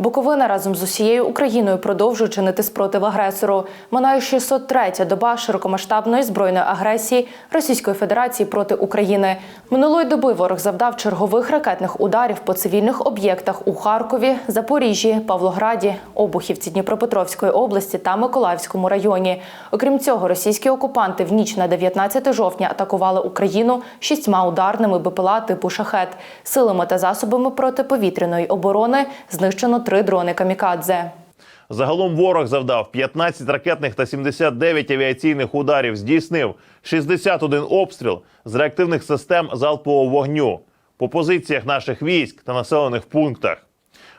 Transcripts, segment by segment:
Буковина разом з усією Україною продовжує чинити спротив агресору. Минає 603-я доба широкомасштабної збройної агресії Російської Федерації проти України. Минулої доби ворог завдав чергових ракетних ударів по цивільних об'єктах у Харкові, Запоріжжі, Павлограді, Обухівці Дніпропетровської області та Миколаївському районі. Окрім цього, російські окупанти в ніч на 19 жовтня атакували Україну шістьма ударними БПЛА типу шахет. Силами та засобами протиповітряної оборони знищено три дрони камікадзе. Загалом ворог завдав 15 ракетних та 79 авіаційних ударів, здійснив 61 обстріл з реактивних систем залпового вогню по позиціях наших військ та населених пунктах.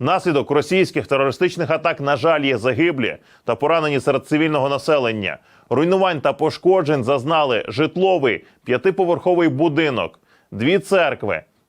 Внаслідок російських терористичних атак, на жаль, є загиблі та поранені серед цивільного населення. Руйнувань та пошкоджень зазнали житловий п'ятиповерховий будинок, дві церкви,